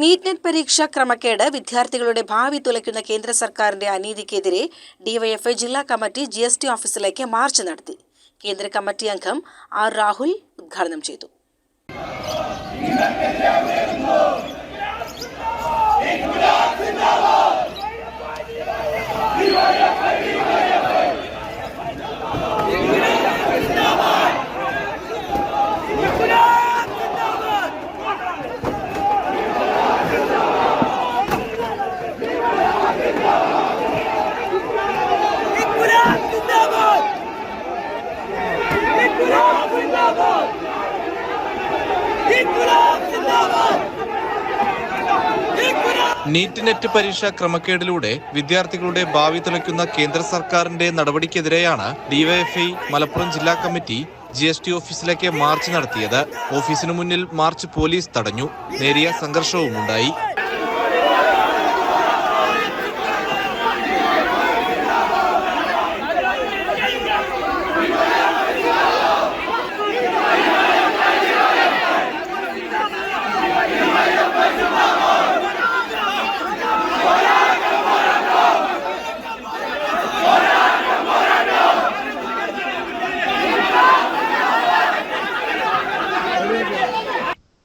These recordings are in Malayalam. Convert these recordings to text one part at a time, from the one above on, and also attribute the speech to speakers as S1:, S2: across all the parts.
S1: നീറ്റ് നെറ്റ് പരീക്ഷാ ക്രമക്കേട് വിദ്യാർത്ഥികളുടെ ഭാവി തുലയ്ക്കുന്ന കേന്ദ്ര സർക്കാരിന്റെ അനീതിക്കെതിരെ ഡിവൈഎഫ്ഐ ജില്ലാ കമ്മിറ്റി ജി എസ് ടി ഓഫീസിലേക്ക് മാർച്ച് നടത്തി. കേന്ദ്ര കമ്മിറ്റി അംഗം ആർ രാഹുൽ ഉദ്ഘാടനം ചെയ്തു.
S2: നീറ്റ് നെറ്റ് പരീക്ഷ ക്രമക്കേടിലൂടെ വിദ്യാർത്ഥികളുടെ ഭാവി തുലയ്ക്കുന്ന കേന്ദ്ര സർക്കാരിന്റെ നടപടിക്കെതിരെയാണ് ഡിവൈഎഫ്ഐ മലപ്പുറം ജില്ലാ കമ്മിറ്റി ജി എസ് ടി ഓഫീസിലേക്ക് മാർച്ച് നടത്തിയത്. ഓഫീസിനു മുന്നിൽ മാർച്ച് പോലീസ് തടഞ്ഞു. നേരിയ സംഘർഷവും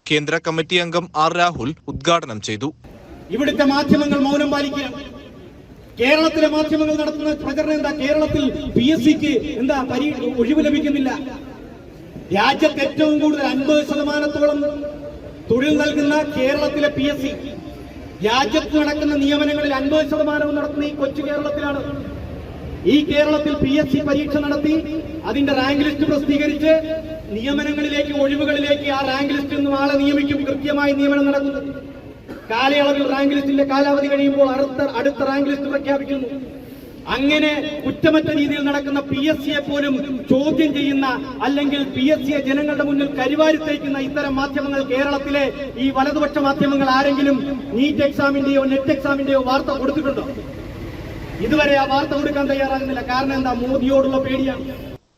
S2: കേന്ദ്ര കമ്മിറ്റി അംഗം ആർ രാഹുൽ ഉദ്ഘാടനം ചെയ്തു.
S3: ഇവിടുത്തെ മാധ്യമങ്ങൾ മൗനം പാലിക്കുക. കേരളത്തിലെ മാധ്യമങ്ങൾ നടത്തുന്ന പ്രചരണം എന്താ? കേരളത്തിൽ പി എസ് സിക്ക് എന്താ പരി ഒഴിവ് ലഭിക്കുന്നില്ല. രാജ്യത്ത് ഏറ്റവും കൂടുതൽ അൻപത് ശതമാനത്തോളം തൊഴിൽ നൽകുന്ന കേരളത്തിലെ പി എസ് സി. രാജ്യത്ത് നടക്കുന്ന നിയമനങ്ങളിൽ അൻപത് ശതമാനവും നടത്തുന്ന ഈ കൊച്ചു കേരളത്തിലാണ് ഈ കേരളത്തിൽ പി എസ് സി പരീക്ഷ നടത്തി അതിന്റെ റാങ്ക് ലിസ്റ്റ് പ്രസിദ്ധീകരിച്ച് നിയമനങ്ങളിലേക്ക് ഒഴിവുകളിലേക്ക് ആ റാങ്ക് ലിസ്റ്റിൽ നിന്നും ആളെ നിയമിക്കും കൃത്യമായി നിയമനം നടക്കുന്നത് കാലയളവിൽ റാങ്ക് ലിസ്റ്റിന്റെ കാലാവധി കഴിയുമ്പോൾ അടുത്ത അടുത്ത റാങ്ക് ലിസ്റ്റ് പ്രഖ്യാപിക്കുന്നു. അങ്ങനെ കുറ്റമറ്റ രീതിയിൽ നടക്കുന്ന പി എസ് സിയെ പോലും ചോദ്യം ചെയ്യുന്ന അല്ലെങ്കിൽ പി എസ് സിയെ ജനങ്ങളുടെ മുന്നിൽ കരിവാരിത്തേക്കുന്ന ഇത്തരം മാധ്യമങ്ങൾ കേരളത്തിലെ ഈ വലതുപക്ഷ മാധ്യമങ്ങൾ ആരെങ്കിലും നീറ്റ് എക്സാമിന്റെയോ നെറ്റ് എക്സാമിന്റെയോ വാർത്ത കൊടുത്തിട്ടുണ്ടോ? ഇതുവരെ ആ വാർത്ത കൊടുക്കാൻ തയ്യാറാകുന്നില്ല. കാരണം എന്താ? മോദിയോടുള്ള പേടിയാണ്.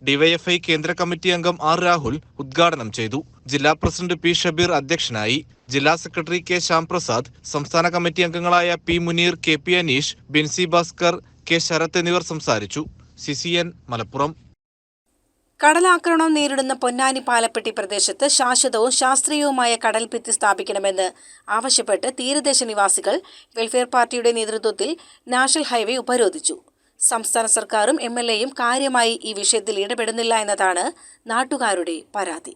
S2: ഡിവൈഎഫ്ഐ കേന്ദ്ര കമ്മിറ്റി അംഗം ആർ രാഹുൽ ഉദ്ഘാടനം ചെയ്തു. ജില്ലാ പ്രസിഡന്റ് പി ഷബീർ അധ്യക്ഷനായി. ജില്ലാ സെക്രട്ടറി കെ ശ്യാംപ്രസാദ് സംസ്ഥാന കമ്മിറ്റി അംഗങ്ങളായ P Muneer K P Aneesh Binsy Bhaskar K Sarath എന്നിവർ സംസാരിച്ചു. C C Malappuram.
S1: കടലാക്രമണം നേരിടുന്ന പൊന്നാനി പാലപ്പെട്ടി പ്രദേശത്ത് ശാശ്വതവും ശാസ്ത്രീയവുമായ കടൽഭിത്തി സ്ഥാപിക്കണമെന്ന് ആവശ്യപ്പെട്ട് തീരദേശ നിവാസികൾ വെൽഫെയർ പാർട്ടിയുടെ നേതൃത്വത്തിൽ നാഷണൽ ഹൈവേ ഉപരോധിച്ചു. സംസ്ഥാന സർക്കാരും എം എൽ എയും കാര്യമായി ഈ വിഷയത്തിൽ ഇടപെടുന്നില്ല എന്നതാണ് നാട്ടുകാരുടെ പരാതി.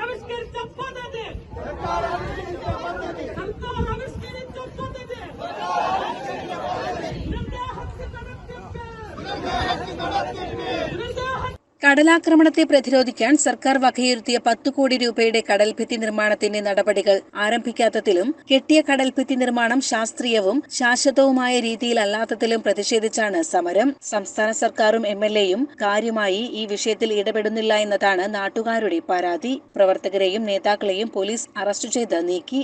S3: Let's go.
S1: കടലാക്രമണത്തെ പ്രതിരോധിക്കാൻ സർക്കാർ വകയിരുത്തിയ പത്തു കോടി രൂപയുടെ കടൽഭിത്തി നിർമ്മാണത്തിന്റെ നടപടികൾ ആരംഭിക്കാത്തതിലും കെട്ടിയ കടൽഭിത്തി നിർമ്മാണം ശാസ്ത്രീയവും ശാശ്വതവുമായ രീതിയിലല്ലാത്തതിലും പ്രതിഷേധിച്ചാണ് സമരം. സംസ്ഥാന സർക്കാരും എം എൽ എയും കാര്യമായി ഈ വിഷയത്തിൽ ഇടപെടുന്നില്ല എന്നതാണ് നാട്ടുകാരുടെ പരാതി. പ്രവർത്തകരെയും നേതാക്കളെയും പോലീസ് അറസ്റ്റ് ചെയ്ത് നീക്കി.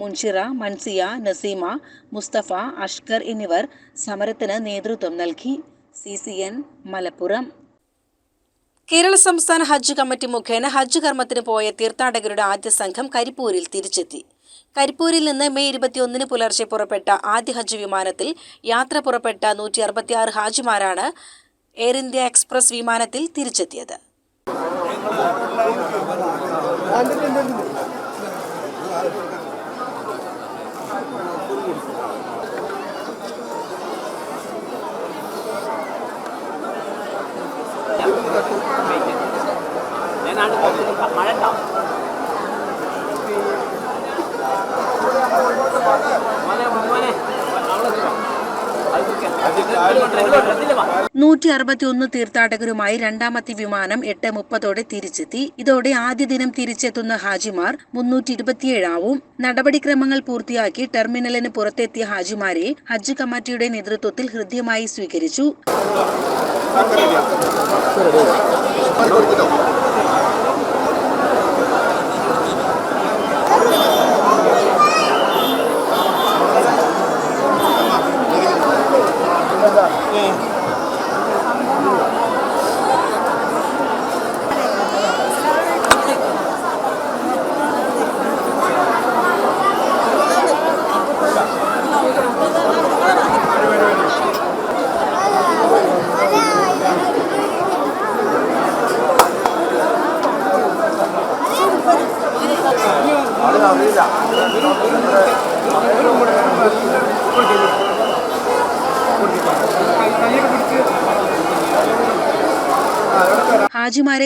S1: മുൻഷിറ മൻസിയ നസീമ മുസ്തഫ അഷ്കർ എന്നിവർ സമരത്തിന് നേതൃത്വം നൽകി. C C N Malappuram. Kerala സംസ്ഥാന ഹജ്ജ് കമ്മിറ്റി മുഖേന ഹജ്ജ് കർമ്മത്തിന് പോയ തീർത്ഥാടകരുടെ ആദ്യ സംഘം കരിപ്പൂരിൽ തിരിച്ചെത്തി. കരിപ്പൂരിൽ നിന്ന് മെയ് ഇരുപത്തിയൊന്നിന് പുലർച്ചെ പുറപ്പെട്ട ആദ്യ ഹജ്ജ് വിമാനത്തിൽ യാത്ര പുറപ്പെട്ട നൂറ്റി അറുപത്തിയാറ് ഹാജിമാരാണ് എയർ ഇന്ത്യ എക്സ്പ്രസ് വിമാനത്തിൽ തിരിച്ചെത്തിയത്. നൂറ്റി അറുപത്തിയൊന്ന് തീർത്ഥാടകരുമായി രണ്ടാമത്തെ വിമാനം എട്ട് മുപ്പതോടെ തിരിച്ചെത്തി. ഇതോടെ ആദ്യ ദിനം തിരിച്ചെത്തുന്ന ഹാജിമാർ മുന്നൂറ്റി ഇരുപത്തിയേഴാവും നടപടിക്രമങ്ങൾ പൂർത്തിയാക്കി ടെർമിനലിന് പുറത്തെത്തിയ ഹാജിമാരെ ഹജ്ജ് കമ്മിറ്റിയുടെ നേതൃത്വത്തിൽ ഹൃദ്യമായി സ്വീകരിച്ചു. ഹാജിമാരെ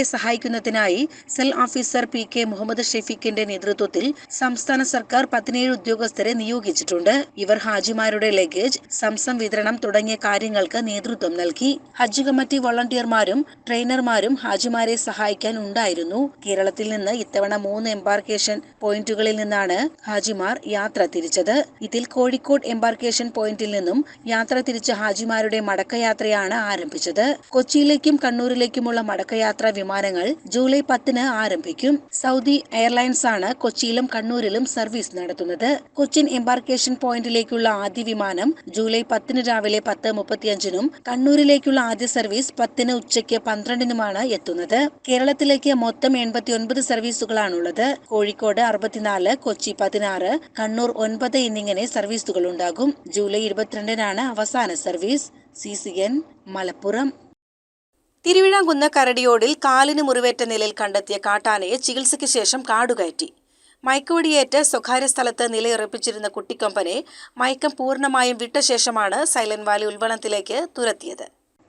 S1: സഹായിക്കുന്നതിനായി cell officer P K Muhammad ഷെഫീഖിന്റെ നേതൃത്വത്തിൽ സംസ്ഥാന സർക്കാർ പതിനേഴ് ഉദ്യോഗസ്ഥരെ നിയോഗിച്ചിട്ടുണ്ട്. ഇവർ ഹാജിമാരുടെ ലഗേജ് സംസം വിതരണം തുടങ്ങിയ കാര്യങ്ങൾക്ക് നേതൃത്വം നൽകി. ഹജ്ജ് കമ്മിറ്റി വോളണ്ടിയർമാരും ട്രെയിനർമാരും ഹാജിമാരെ സഹായിക്കാൻ ഉണ്ടായിരുന്നു. കേരളത്തിൽ നിന്ന് ഇത്തവണ മൂന്ന് എംബാർക്കേഷൻ പോയിന്റുകളിൽ നിന്നാണ് ഹാജിമാർ യാത്ര തിരിച്ചത്. ഇതിൽ കോഴിക്കോട് എംബാർക്കേഷൻ പോയിന്റിൽ നിന്നും യാത്ര തിരിച്ച ഹാജിമാരുടെ മടക്കയാത്രയാണ് ആരംഭിച്ചത്. കൊച്ചിയിലേക്കും കണ്ണൂരിലേക്കുമുള്ള മടക്കയാത്ര വിമാനങ്ങൾ ജൂലൈ പത്തിന് ആരംഭിക്കും. സൗദി എയർലൈൻസ് ആണ് കൊച്ചിയിലും കണ്ണൂരിലും സർവീസ് നടത്തുന്നത്. കൊച്ചിൻ എംബാർക്കേഷൻ പോയിന്റിലേക്കുള്ള ആദ്യ വിമാനം ജൂലൈ പത്തിന് രാവിലെ പത്ത് മുപ്പത്തിയഞ്ചിനും കണ്ണൂരിലേക്കുള്ള ആദ്യ സർവീസ് പത്തിന് ഉച്ചയ്ക്ക് പന്ത്രണ്ടിനുമാണ് എത്തുന്നത്. കേരളത്തിലേക്ക് മൊത്തം എൺപത്തിയൊൻപത് സർവീസുകളാണുള്ളത്. കോഴിക്കോട് അറുപത്തിനാല് കൊച്ചി പതിനാറ് കണ്ണൂർ ഒൻപത് എന്നിങ്ങനെ സർവീസുകൾ ഉണ്ടാകും ജൂലൈ ഇരുപത്തിരണ്ടിനാണ് അവസാന service. C C N Malappuram. Thiruvizhamkunnu കരടിയോടിൽ കാലിന് മുറിവേറ്റ നിലയിൽ കണ്ടെത്തിയ കാട്ടാനയെ ചികിത്സയ്ക്ക് ശേഷം കാടുകയറ്റി. മയക്കുവെടിയേറ്റ് സ്വകാര്യ സ്ഥലത്ത് നിലയുറപ്പിച്ചിരുന്ന കുട്ടിക്കൊമ്പനെ മയക്കം പൂർണമായും വിട്ട ശേഷമാണ് സൈലന്റ് വാലി ഉൾവനത്തിലേക്ക് തുരത്തിയത്.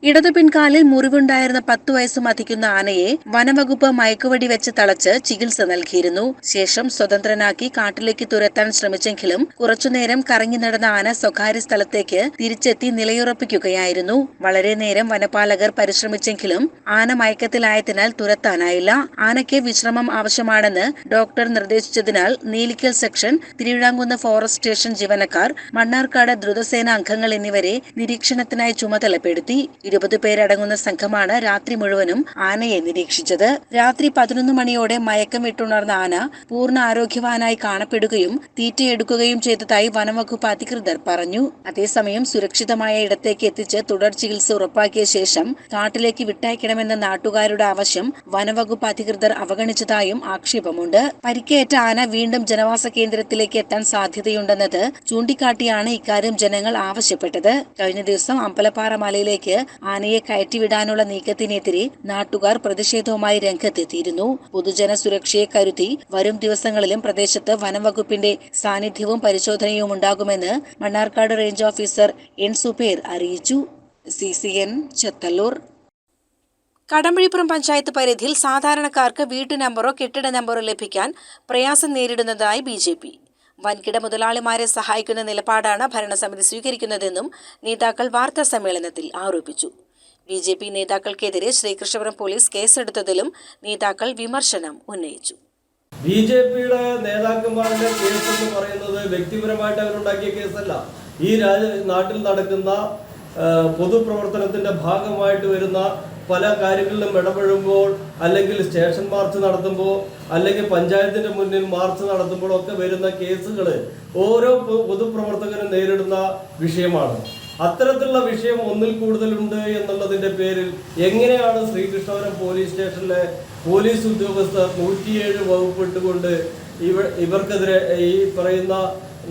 S1: ഇടതു പിൻകാലിൽ മുറിവുണ്ടായിരുന്ന പത്തു വയസ്സ് മതിക്കുന്ന ആനയെ വനവകുപ്പ് മയക്കുവടി വെച്ച് തളച്ച് ചികിത്സ നൽകിയിരുന്നു. ശേഷം സ്വതന്ത്രനാക്കി കാട്ടിലേക്ക് തുരത്താൻ ശ്രമിച്ചെങ്കിലും കുറച്ചുനേരം കറങ്ങി നടന്ന ആന സ്വകാര്യ സ്ഥലത്തേക്ക് തിരിച്ചെത്തി നിലയുറപ്പിക്കുകയായിരുന്നു. വളരെ നേരം വനപാലകർ പരിശ്രമിച്ചെങ്കിലും ആന മയക്കത്തിലായതിനാൽ തുരത്താനായില്ല. ആനയ്ക്ക് വിശ്രമം ആവശ്യമാണെന്ന് doctor നിർദ്ദേശിച്ചതിനാൽ Neelikkal section Thiruvizhamkunnu forest station ജീവനക്കാർ മണ്ണാർക്കാട് ദ്രുതസേന അംഗങ്ങൾ എന്നിവരെ നിരീക്ഷണത്തിനായി ചുമതലപ്പെടുത്തി. ഇരുപത് പേരടങ്ങുന്ന സംഘമാണ് രാത്രി മുഴുവനും ആനയെ നിരീക്ഷിച്ചത്. രാത്രി പതിനൊന്ന് മണിയോടെ മയക്കം വിട്ടുണർന്ന ആന പൂർണ ആരോഗ്യവാനായി കാണപ്പെടുകയും തീറ്റയെടുക്കുകയും ചെയ്തതായി വനംവകുപ്പ് അധികൃതർ പറഞ്ഞു. അതേസമയം സുരക്ഷിതമായ ഇടത്തേക്ക് എത്തിച്ച് തുടർ ചികിത്സ ഉറപ്പാക്കിയ ശേഷം കാട്ടിലേക്ക് വിട്ടയക്കണമെന്ന നാട്ടുകാരുടെ ആവശ്യം വനംവകുപ്പ് അധികൃതർ അവഗണിച്ചതായും ആക്ഷേപമുണ്ട്. പരിക്കേറ്റ ആന വീണ്ടും ജനവാസ കേന്ദ്രത്തിലേക്ക് എത്താൻ സാധ്യതയുണ്ടെന്നത് ചൂണ്ടിക്കാട്ടിയാണ് ഇക്കാര്യം ജനങ്ങൾ ആവശ്യപ്പെട്ടത്. കഴിഞ്ഞ ദിവസം അമ്പലപ്പാറ മലയിലേക്ക് ആനയെ കയറ്റിവിടാനുള്ള നീക്കത്തിനെതിരെ നാട്ടുകാർ പ്രതിഷേധവുമായി രംഗത്തെത്തിയിരുന്നു. പൊതുജന സുരക്ഷയെ കരുതി വരും ദിവസങ്ങളിലും പ്രദേശത്ത് വനംവകുപ്പിന്റെ സാന്നിധ്യവും പരിശോധനയും ഉണ്ടാകുമെന്ന് Mannarkkad range officer N Subair അറിയിച്ചു. C C N Chethallur. Kadambazhipuram panchayat പരിധിയിൽ സാധാരണക്കാർക്ക് വീട്ടു നമ്പറോ കെട്ടിട നമ്പറോ ലഭിക്കാൻ പ്രയാസം നേരിടുന്നതായി ബി വൻകിട മുതലാളിമാരെ സഹായിക്കുന്ന നിലപാടാണ് ഭരണസമിതി സ്വീകരിക്കുന്നതെന്നും നേതാക്കൾ വാർത്താ സമ്മേളനത്തിൽ ആരോപിച്ചു. ബി ജെ പി നേതാക്കൾക്കെതിരെ ശ്രീകൃഷ്ണപുരം പോലീസ് കേസെടുത്തതിലും നേതാക്കൾ വിമർശനം ഉന്നയിച്ചു.
S4: ബി ജെ പിയുടെ നേതാക്കന്മാരുടെ കേസ് എന്ന് പറയുന്നത് വ്യക്തിപരമായിട്ട് അവരുണ്ടാക്കിയ കേസല്ല. ഈ രാജ്യ നാട്ടിൽ നടക്കുന്ന പൊതുപ്രവർത്തനത്തിന്റെ ഭാഗമായിട്ട് വരുന്ന പല കാര്യങ്ങളിലും ഇടപെടുമ്പോൾ അല്ലെങ്കിൽ സ്റ്റേഷൻ മാർച്ച് നടത്തുമ്പോൾ അല്ലെങ്കിൽ പഞ്ചായത്തിന്റെ മുന്നിൽ മാർച്ച് നടത്തുമ്പോഴൊക്കെ വരുന്ന കേസുകൾ ഓരോ പൊതുപ്രവർത്തകരും നേരിടുന്ന വിഷയമാണ്. അത്തരത്തിലുള്ള വിഷയം ഒന്നിൽ കൂടുതലുണ്ട് എന്നുള്ളതിന്റെ പേരിൽ എങ്ങനെയാണ് ശ്രീകൃഷ്ണപുരം പോലീസ് സ്റ്റേഷനിലെ പോലീസ് ഉദ്യോഗസ്ഥർ നൂറ്റിയേഴ് വകുപ്പിട്ടുകൊണ്ട് ഇവ ഇവർക്കെതിരെ ഈ പറയുന്ന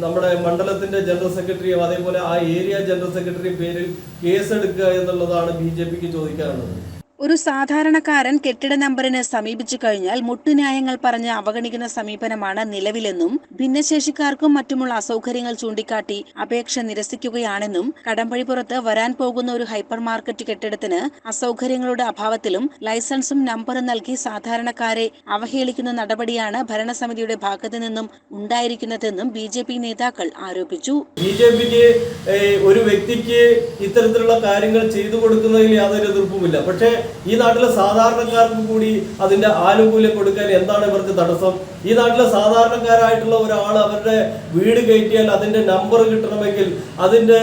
S4: നമ്മുടെ മണ്ഡലത്തിന്റെ ജനറൽ സെക്രട്ടറിയും അതേപോലെ ആ ഏരിയ ജനറൽ സെക്രട്ടറിയും പേരിൽ കേസെടുക്കുക എന്നുള്ളതാണ് ബി ജെ പിക്ക് ചോദിക്കാനുള്ളത്.
S1: ഒരു സാധാരണക്കാരൻ കെട്ടിട നമ്പറിന് സമീപിച്ചു കഴിഞ്ഞാൽ മുട്ടുന്യായങ്ങൾ പറഞ്ഞ് അവഗണിക്കുന്ന സമീപനമാണ് നിലവിലെന്നും ഭിന്നശേഷിക്കാർക്കും മറ്റുമുള്ള അസൗകര്യങ്ങൾ ചൂണ്ടിക്കാട്ടി അപേക്ഷ നിരസിക്കുകയാണെന്നും കടമ്പഴിപ്പുറത്ത് വരാൻ പോകുന്ന ഒരു ഹൈപ്പർ മാർക്കറ്റ് കെട്ടിടത്തിന് അസൗകര്യങ്ങളുടെ അഭാവത്തിലും ലൈസൻസും നമ്പറും നൽകി സാധാരണക്കാരെ അവഹേളിക്കുന്ന നടപടിയാണ് ഭരണസമിതിയുടെ ഭാഗത്തു നിന്നും ഉണ്ടായിരിക്കുന്നതെന്നും ബി ജെ പി നേതാക്കൾ ആരോപിച്ചു.
S4: ബി ജെ പിക്ക് ഒരു വ്യക്തിക്ക് ഇത്തരത്തിലുള്ള കാര്യങ്ങൾ ചെയ്തു കൊടുക്കുന്നതിൽ യാതൊരു എതിർപ്പുമില്ല. പക്ഷേ ഈ നാട്ടിലെ സാധാരണക്കാർക്കും കൂടി അതിന്റെ ആനുകൂല്യം കൊടുക്കാൻ എന്താണ് ഇവർക്ക് തടസ്സം? ഈ നാട്ടിലെ സാധാരണക്കാരായിട്ടുള്ള ഒരാൾ അവരുടെ വീട് കയറ്റിയാൽ അതിന്റെ നമ്പർ കിട്ടണമെങ്കിൽ അതിന്റെ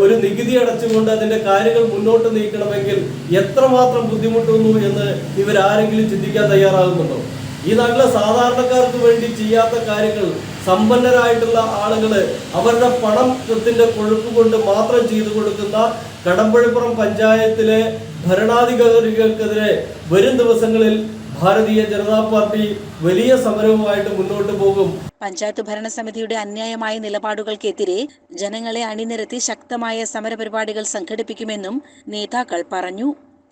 S4: ഒരു നികുതി അടച്ചുകൊണ്ട് അതിന്റെ കാര്യങ്ങൾ മുന്നോട്ട് നീക്കണമെങ്കിൽ എത്രമാത്രം ബുദ്ധിമുട്ടുന്നു എന്ന് ഇവരാരെങ്കിലും ചിന്തിക്കാൻ തയ്യാറാകുന്നുണ്ടോ? ഈ നാട്ടിലെ സാധാരണക്കാർക്ക് വേണ്ടി ചെയ്യാത്ത കാര്യങ്ങൾ സമ്പന്നരായിട്ടുള്ള ആളുകൾ അവരുടെ പണത്തിന്റെ കൊഴുപ്പ് കൊണ്ട് മാത്രം ചെയ്തു കൊടുക്കുന്ന കടമ്പഴിപ്പുറം പഞ്ചായത്തിലെ ഭരണാധികാരികൾക്കെതിരെ വരും ദിവസങ്ങളിൽ ഭാരതീയ ജനതാ പാർട്ടി വലിയ സമരവുമായിട്ട് മുന്നോട്ട് പോകും.
S1: പഞ്ചായത്ത് ഭരണസമിതിയുടെ അന്യായമായ നിലപാടുകൾക്കെതിരെ ജനങ്ങളെ അണിനിരത്തി ശക്തമായ സമരപരിപാടികൾ സംഘടിപ്പിക്കുമെന്നും നേതാക്കൾ പറഞ്ഞു.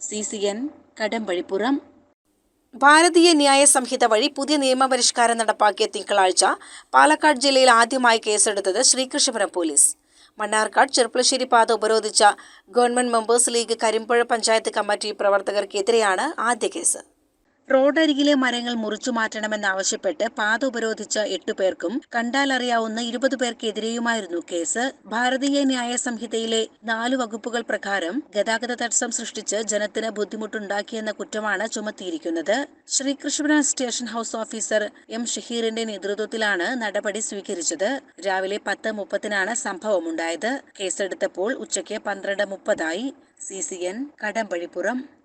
S1: C C N Kadambazhipuram. Bharatiya Nyaya Sanhita വഴി പുതിയ നിയമപരിഷ്കാരം നടപ്പാക്കിയ തിങ്കളാഴ്ച പാലക്കാട് ജില്ലയിൽ ആദ്യമായി കേസെടുത്തത് ശ്രീകൃഷ്ണപുരം പോലീസ്. മണ്ണാർക്കാട് ചെറുപ്പളശ്ശേരി പാത ഉപരോധിച്ച government members league Karimpuzha panchayat committee പ്രവർത്തകർക്കെതിരെയാണ് ആദ്യ കേസ്. റോഡരികിലെ മരങ്ങൾ മുറിച്ചു മാറ്റണമെന്നാവശ്യപ്പെട്ട് പാത ഉപരോധിച്ച എട്ടു പേർക്കും കണ്ടാലറിയാവുന്ന ഇരുപത് പേർക്കെതിരെയുമായിരുന്നു കേസ്. ഭാരതീയ ന്യായ സംഹിതയിലെ നാല് വകുപ്പുകൾ പ്രകാരം ഗതാഗത തടസ്സം സൃഷ്ടിച്ച് ജനത്തിന് ബുദ്ധിമുട്ടുണ്ടാക്കിയെന്ന കുറ്റമാണ് ചുമത്തിയിരിക്കുന്നത്. Sreekrishna station house officer M ഷഹീറിന്റെ നേതൃത്വത്തിലാണ് നടപടി സ്വീകരിച്ചത്. രാവിലെ പത്ത് മുപ്പതിനാണ് സംഭവമുണ്ടായത്. കേസെടുത്തപ്പോൾ ഉച്ചയ്ക്ക് പന്ത്രണ്ട് മുപ്പതായി. C C N Kadambazhipuram.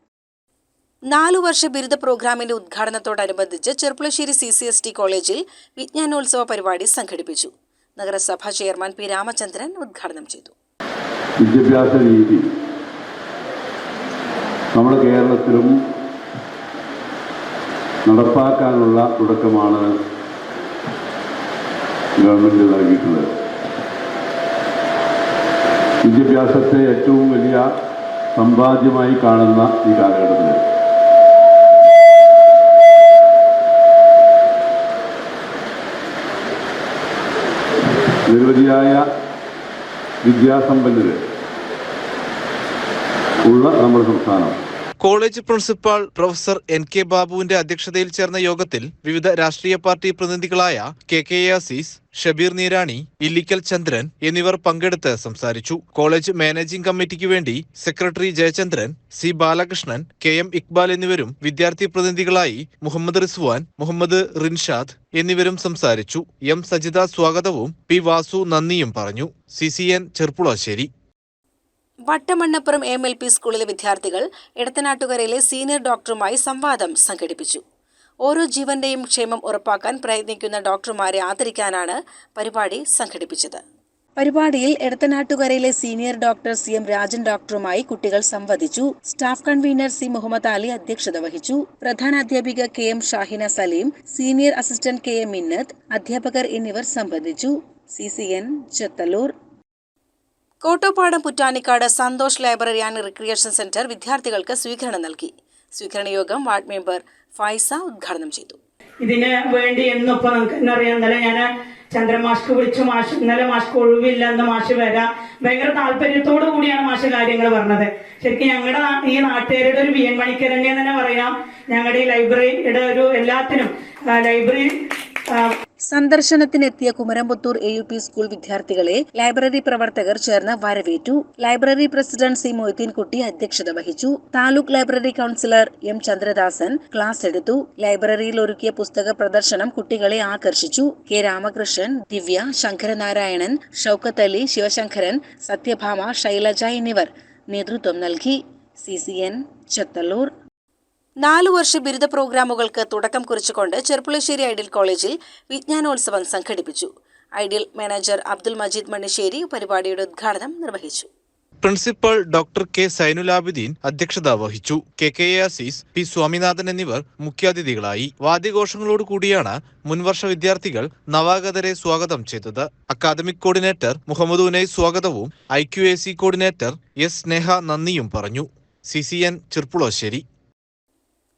S1: നാലു വർഷ ബിരുദ പ്രോഗ്രാമിന്റെ ഉദ്ഘാടനത്തോടനുബന്ധിച്ച് Cherpulassery C C S T കോളേജിൽ വിജ്ഞാനോത്സവ പരിപാടി സംഘടിപ്പിച്ചു. നഗരസഭാ ചെയർമാൻ പി രാമചന്ദ്രൻ ഉദ്ഘാടനം ചെയ്തു.
S5: വിദ്യാഭ്യാസ രീതി. നമ്മുടെ കേരളത്തിലും നടപ്പാക്കാനുള്ള തുടക്കമാണ് നൽകിയിട്ടുള്ളത്. വിദ്യാഭ്യാസത്തെ ഏറ്റവും വലിയ സമ്പാദ്യമായി കാണുന്ന ഈ കാലഘട്ടത്തിൽ നിരവധിയായ വിദ്യാസമ്പന്നര് ഉള്ള നമ്മുടെ സംസ്ഥാനം.
S2: College principal professor N K ബാബുവിന്റെ അധ്യക്ഷതയിൽ ചേർന്ന യോഗത്തിൽ വിവിധ രാഷ്ട്രീയ പാർട്ടി പ്രതിനിധികളായ കെ കെ ആസീസ് ഷബീർ നീരാണി ഇല്ലിക്കൽ ചന്ദ്രൻ എന്നിവർ പങ്കെടുത്ത് സംസാരിച്ചു. കോളേജ് മാനേജിംഗ് കമ്മിറ്റിക്ക് വേണ്ടി secretary Jayachandran C Balakrishnan K M Iqbal എന്നിവരും വിദ്യാർത്ഥി പ്രതിനിധികളായി മുഹമ്മദ് റിസ്വാൻ മുഹമ്മദ് റിൻഷാദ് എന്നിവരും സംസാരിച്ചു. എം സജിത സ്വാഗതവും പി വാസു നന്ദിയും പറഞ്ഞു. C C N Cherpulassery
S1: Vattamannapuram M L P സ്കൂളിലെ വിദ്യാർത്ഥികൾ ഇടത്തനാട്ടുകരയിലെ സീനിയർ ഡോക്ടറുമായി സംവാദം സംഘടിപ്പിച്ചു. ഓരോ ജീവന്റെയും ക്ഷേമം ഉറപ്പാക്കാൻ പ്രയത്നിക്കുന്ന ഡോക്ടർമാരെ ആദരിക്കാനാണ് പരിപാടി സംഘടിപ്പിച്ചത്. പരിപാടിയിൽ ഇടത്തനാട്ടുകരയിലെ senior doctor C M Rajan ഡോക്ടറുമായി കുട്ടികൾ സംവദിച്ചു. Staff convener C Muhammad Ali അധ്യക്ഷത വഹിച്ചു. പ്രധാന അധ്യാപിക K M Shahina Saleem senior assistant K M Minnath അധ്യാപകർ എന്നിവർ സംബന്ധിച്ചു C C N Chethallur Kottopadam Puttanikkad Santhosh library and recreation centre വിദ്യാർത്ഥികൾക്ക് സ്വീകരണം നൽകി. സ്വീകരണ യോഗം വാർഡ് മെമ്പർ ഫൈസ ഉദ്ഘാടനം ചെയ്തു.
S6: ഇതിന് വേണ്ടി എന്നിപ്പോ നമുക്ക് എന്നറിയാം ഇന്നലെ ഞാൻ ചന്ദ്രമാഷ്ക്ക് വിളിച്ചു. മാഷ് ഇന്നലെ മാഷ്ക്ക് ഒഴിവില്ല എന്ന് മാഷ് വരാം. ഭയങ്കര താല്പര്യത്തോടു കൂടിയാണ് മാഷ് കാര്യങ്ങൾ പറഞ്ഞത്. ശരിക്കും ഞങ്ങളുടെ ഈ നാട്ടുകാരുടെ ഒരു വി എൻ മണിക്കരനെ തന്നെ പറയാം. ഞങ്ങളുടെ ഈ ലൈബ്രറിയുടെ ഒരു എല്ലാത്തിനും library
S1: സന്ദർശനത്തിനെത്തിയ Kumaramputhur A U P school വിദ്യാർത്ഥികളെ ലൈബ്രറി പ്രവർത്തകർ ചേർന്ന് വരവേറ്റു. ലൈബ്രറി പ്രസിഡന്റ് സി മൊയ്തീൻകുട്ടി അധ്യക്ഷത വഹിച്ചു. Taluk library councillor M Chandradasan class എടുത്തു. ലൈബ്രറിയിൽ ഒരുക്കിയ പുസ്തക പ്രദർശനം കുട്ടികളെ ആകർഷിച്ചു. കെ രാമകൃഷ്ണൻ ദിവ്യ ശങ്കരനാരായണൻ ഷൌക്കത്ത് അലി ശിവശങ്കരൻ സത്യഭാമ ശൈലജ എന്നിവർ നേതൃത്വം നൽകി. C C N Chethallur. നാലു വർഷ ബിരുദ പ്രോഗ്രാമുകൾക്ക് തുടക്കം കുറിച്ചുകൊണ്ട് ചെർപ്പുളശ്ശേരി ഐഡിയൽ കോളേജിൽ വിജ്ഞാനോത്സവം സംഘടിപ്പിച്ചു. ഐഡിയൽ മാനേജർ അബ്ദുൽ മജീദ് മണിശ്ശേരി പരിപാടിയുടെ ഉദ്ഘാടനം നിർവഹിച്ചു.
S2: പ്രിൻസിപ്പൽ ഡോക്ടർ കെ സൈനുലാബുദ്ദീൻ അധ്യക്ഷത വഹിച്ചു. K K A Azeez P Swaminathan എന്നിവർ മുഖ്യാതിഥികളായി. വാദ്യഘോഷങ്ങളോട് കൂടിയാണ് മുൻവർഷ വിദ്യാർത്ഥികൾ നവാഗതരെ സ്വാഗതം ചെയ്തത്. അക്കാദമിക് കോർഡിനേറ്റർ മുഹമ്മദ് ഉനൈ സ്വാഗതവും I Q A C coordinator S Sneha നന്ദിയും പറഞ്ഞു. C C N Cherpulassery.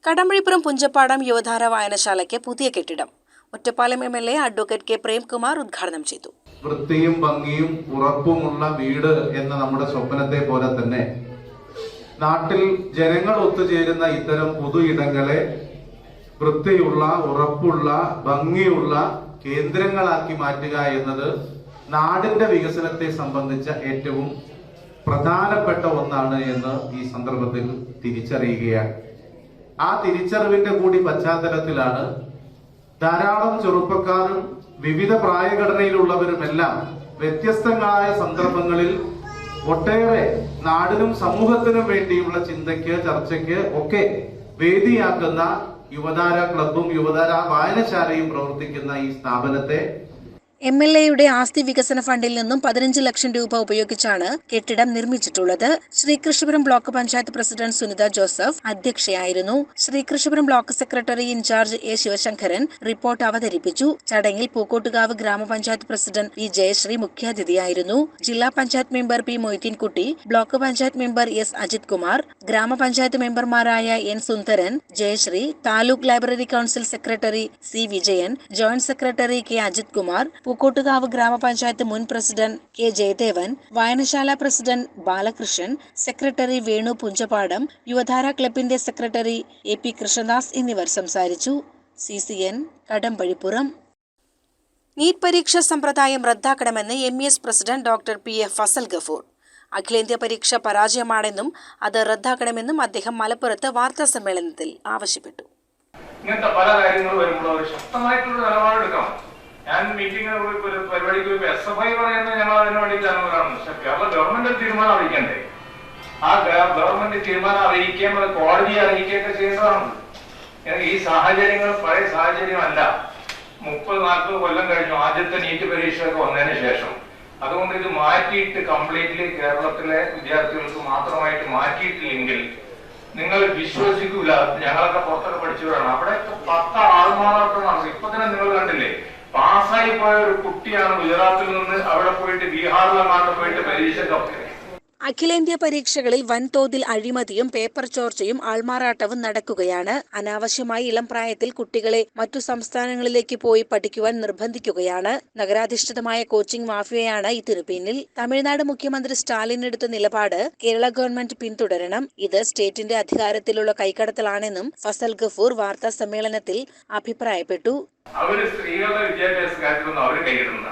S1: Kadambazhipuram Punchappadam Yuvadhara വായനശാലയ്ക്ക് പുതിയ കെട്ടിടം. Ottapalam M L A advocate K Premkumar ഉദ്ഘാടനം ചെയ്തു.
S7: വൃത്തിയും ഭംഗിയും ഉറപ്പുമുള്ള വീട് എന്ന നമ്മുടെ സ്വപ്നത്തെ പോലെ തന്നെ നാട്ടിൽ ജനങ്ങൾ ഒത്തുചേരുന്ന ഇത്തരം പൊതു ഇടങ്ങളെ വൃത്തിയുള്ള ഉറപ്പുള്ള ഭംഗിയുള്ള കേന്ദ്രങ്ങളാക്കി മാറ്റുക എന്നത് നാടിന്റെ വികസനത്തെ സംബന്ധിച്ച ഏറ്റവും പ്രധാനപ്പെട്ട ഒന്നാണ് എന്ന് ഈ സന്ദർഭത്തിൽ തിരിച്ചറിയുകയാണ്. ആ തിരിച്ചറിവിന്റെ കൂടി പശ്ചാത്തലത്തിലാണ് ധാരാളം ചെറുപ്പക്കാരും വിവിധ പ്രായഘടനയിലുള്ളവരുമെല്ലാം വ്യത്യസ്തങ്ങളായ സന്ദർഭങ്ങളിൽ ഒട്ടേറെ നാടിനും സമൂഹത്തിനും വേണ്ടിയുള്ള ചിന്തയ്ക്ക് ചർച്ചയ്ക്ക് ഒക്കെ വേദിയാക്കുന്ന യുവതാര ക്ലബും യുവതാര വായനശാലയും പ്രവർത്തിക്കുന്ന ഈ സ്ഥാപനത്തെ
S1: എം എൽ എയുടെ ആസ്തി വികസന ഫണ്ടിൽ നിന്നും പതിനഞ്ച് ലക്ഷം രൂപ ഉപയോഗിച്ചാണ് കെട്ടിടം നിർമ്മിച്ചിട്ടുള്ളത്. Sreekrishnapuram block panchayat president Sunitha Joseph അധ്യക്ഷയായിരുന്നു. Sreekrishnapuram block secretary incharge A Sivasankaran report അവതരിപ്പിച്ചു. ചടങ്ങിൽ പൂക്കോട്ടുകാവ് ഗ്രാമപഞ്ചായത്ത് പ്രസിഡന്റ് പി ജയശ്രീ മുഖ്യാതിഥിയായിരുന്നു. ജില്ലാ panchayat member P Moideenkutty block panchayat member S Ajith Kumar ഗ്രാമപഞ്ചായത്ത് മെമ്പർമാരായ N Sundaran Jayasree taluk library council secretary C Vijayan joint secretary K Ajith Kumar Pookkottukavu ഗ്രാമപഞ്ചായത്ത് മുൻ പ്രസിഡന്റ് കെ ജയദേവൻ വായനശാല പ്രസിഡന്റ് ബാലകൃഷ്ണൻ സെക്രട്ടറി വേണു പുഞ്ചപാടം യുവധാര ക്ലബിന്റെ സെക്രട്ടറി എ പി കൃഷ്ണദാസ് എന്നിവർ സംസാരിച്ചു. C C N Kadambazhipuram. NEET പരീക്ഷാ സമ്പ്രദായം റദ്ദാക്കണമെന്ന് M S president doctor P A Fasal Gafoor. അഖിലേന്ത്യാ പരീക്ഷ പരാജയമാണെന്നും അത് റദ്ദാക്കണമെന്നും അദ്ദേഹം മലപ്പുറത്ത് വാർത്താ സമ്മേളനത്തിൽ ആവശ്യപ്പെട്ടു.
S8: ഇങ്ങനത്തെ പല കാര്യങ്ങളും വരുമ്പോൾ ഒരു ശക്തമായിട്ടുള്ള നിലപാടെടുക്കണം. ഞാൻ മീറ്റിംഗിന് ഒരു പരിപാടിക്ക് പോയി എസ് എഫ് ഐ പറയുന്നത് ഞങ്ങൾ അതിന് വേണ്ടിയിട്ടാണ് കാണുന്നത് പക്ഷെ കേരള ഗവൺമെന്റ് തീരുമാനം അറിയിക്കണ്ടേ? ആ ഗവൺമെന്റ് തീരുമാനം അറിയിക്കുകയും അത് കോടതിയെ അറിയിക്കുകയൊക്കെ ചെയ്യേണ്ടതാണ്. ഈ സാഹചര്യങ്ങൾ പഴയ സാഹചര്യമല്ല. മുപ്പത് നാൽപ്പത് കൊല്ലം കഴിഞ്ഞു. ആദ്യത്തെ നീറ്റ് പരീക്ഷയൊക്കെ വന്നതിന് ശേഷം. അതുകൊണ്ട് ഇത് മാറ്റിയിട്ട് കംപ്ലീറ്റ്ലി കേരളത്തിലെ വിദ്യാർത്ഥികൾക്ക് മാത്രമായിട്ട് മാറ്റിയിട്ടില്ലെങ്കിൽ നിങ്ങൾ വിശ്വസിക്കൂല. ഞങ്ങളൊക്കെ പുറത്തൊക്കെ പഠിച്ചവരാണ്. അവിടെ പത്ത് ആൾമാറാട്ടം നടക്കും ഇപ്പൊ തന്നെ നിങ്ങൾ കണ്ടില്ലേ? പാസ്സായി പോയ ഒരു കുട്ടിയാണ് ഗുജറാത്തിൽ നിന്ന് അവിടെ പോയിട്ട് ബീഹാറിലെങ്ങാണ്ട് പോയിട്ട് പരീക്ഷ
S1: അഖിലേന്ത്യാ പരീക്ഷകളിൽ വൻതോതിൽ അഴിമതിയും പേപ്പർ ചോർച്ചയും ആൾമാറാട്ടവും നടക്കുകയാണ്. അനാവശ്യമായി ഇളം പ്രായത്തിൽ കുട്ടികളെ മറ്റു സംസ്ഥാനങ്ങളിലേക്ക് പോയി പഠിക്കുവാൻ നിർബന്ധിക്കുകയാണ്. നഗരാധിഷ്ഠിതമായ കോച്ചിംഗ് മാഫിയയാണ് ഇതിനു പിന്നിൽ തമിഴ്നാട് മുഖ്യമന്ത്രി സ്റ്റാലിൻ എടുത്ത നിലപാട് കേരള ഗവൺമെന്റ് പിന്തുടരണം. ഇത് സ്റ്റേറ്റിന്റെ അധികാരത്തിലുള്ള കൈക്കടത്തലാണെന്നും ഫസൽ ഗഫൂർ വാർത്താ സമ്മേളനത്തിൽ അഭിപ്രായപ്പെട്ടു.
S8: അവർ സ്ത്രീകളുടെ വിദ്യാഭ്യാസ കാര്യത്തിലൊന്നും അവർ കൈയിടുന്ന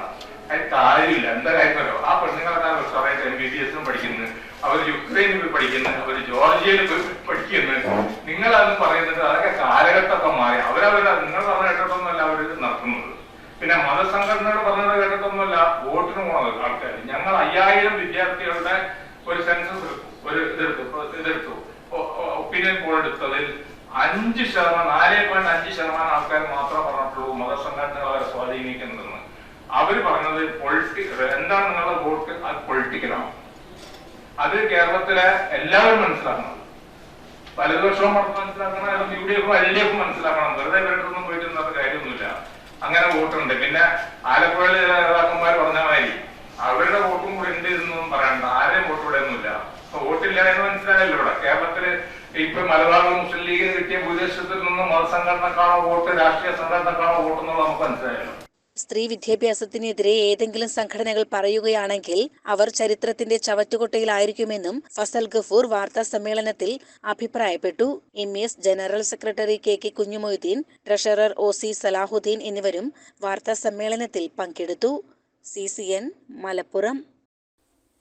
S8: അതിന് കാര്യമില്ല എന്താ കാര്യമല്ലോ ആ പെണ്ണുങ്ങളൊക്കെ റെസ്റ്റോറന്റ് എം ബി ബി എസും പഠിക്കുന്നു. അവർ യുക്രൈനിൽ പോയി പഠിക്കുന്നു. അവർ ജോർജിയയിൽ പോയി പഠിക്കുന്നു. നിങ്ങളത് പറയുന്നത് അതൊക്കെ കാലഘട്ടമൊക്കെ മാറി. അവരവര് നിങ്ങൾ പറഞ്ഞ കേട്ടിട്ടൊന്നുമല്ല അവർ നടത്തുന്നത്. പിന്നെ മതസംഘടനകൾ പറഞ്ഞത് കേട്ടിട്ടൊന്നുമല്ല വോട്ടിന് പോണത് ആൾക്കാർ ഞങ്ങൾ അയ്യായിരം വിദ്യാർത്ഥികളുടെ ഒരു സെൻസസ് എടുത്തു. ഒരു ഇതെടുത്തു. ഇതെടുത്തു. ഒപ്പീനിയൻ പോൾ എടുത്തതിൽ അഞ്ച് ശതമാനം നാല് പോയിന്റ് അഞ്ച് ശതമാനം ആൾക്കാർ മാത്രമേ പറഞ്ഞിട്ടുള്ളൂ മതസംഘടനകളെ അവരെ അവർ പറഞ്ഞത് പൊളിറ്റി എന്താണ് നിങ്ങളുടെ വോട്ട്? അത് പൊളിറ്റിക്കലാണ്. അത് കേരളത്തിലെ എല്ലാവരും മനസ്സിലാക്കണം. വലതുപക്ഷവും മനസ്സിലാക്കണം അല്ലെങ്കിൽ യു ഡി എഫും എൽ ഡി എഫും മനസ്സിലാക്കണം. വെറുതെ ഇവരുടെ പോയിട്ട് കാര്യമൊന്നുമില്ല. അങ്ങനെ വോട്ടുണ്ട്. പിന്നെ ആലപ്പുഴയിലെ നേതാക്കന്മാർ പറഞ്ഞ മാതിരി അവരുടെ വോട്ടും കൂടെ ഉണ്ട് എന്നൊന്നും പറയണ്ട. ആരെയും വോട്ട് ഇവിടെ ഒന്നുമില്ല. അപ്പൊ വോട്ടില്ല എന്ന് മനസ്സിലായല്ലോ ഇവിടെ. കേരളത്തിൽ ഇപ്പൊ മലബാർ മുസ്ലിം ലീഗിന് കിട്ടിയ ഭൂരിപക്ഷത്തിൽ നിന്ന് മതസംഘടനക്കാണോ വോട്ട് രാഷ്ട്രീയ സംഘടനക്കാണോ വോട്ട് എന്നുള്ളത് നമുക്ക് മനസ്സിലായല്ലോ.
S1: സ്ത്രീ വിദ്യാഭ്യാസത്തിനെതിരെ ഏതെങ്കിലും സംഘടനകൾ പറയുകയാണെങ്കിൽ അവർ ചരിത്രത്തിന്റെ ചവറ്റുകൊട്ടയിലായിരിക്കുമെന്നും ഫസൽ ഗഫൂർ വാർത്താ സമ്മേളനത്തിൽ അഭിപ്രായപ്പെട്ടു. M. S. General secretary K. K. Kunhumoideen treasurer O. C. Salahuddin എന്നിവരും വാർത്താ സമ്മേളനത്തിൽ പങ്കെടുത്തു. സി. സി. എൻ. മലപ്പുറം.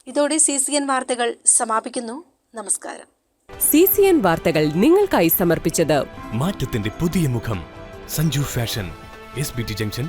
S1: ഇതോടെ സി. സി. എൻ വാർത്തകൾ സമാപിക്കുന്നു. നമസ്കാരം.
S9: സി. സി. എൻ വാർത്തകൾ നിങ്ങൾക്കായി സമർപ്പിച്ചത്
S10: മാറ്റത്തിന്റെ പുതിയ മുഖം Sanju fashion S B T junction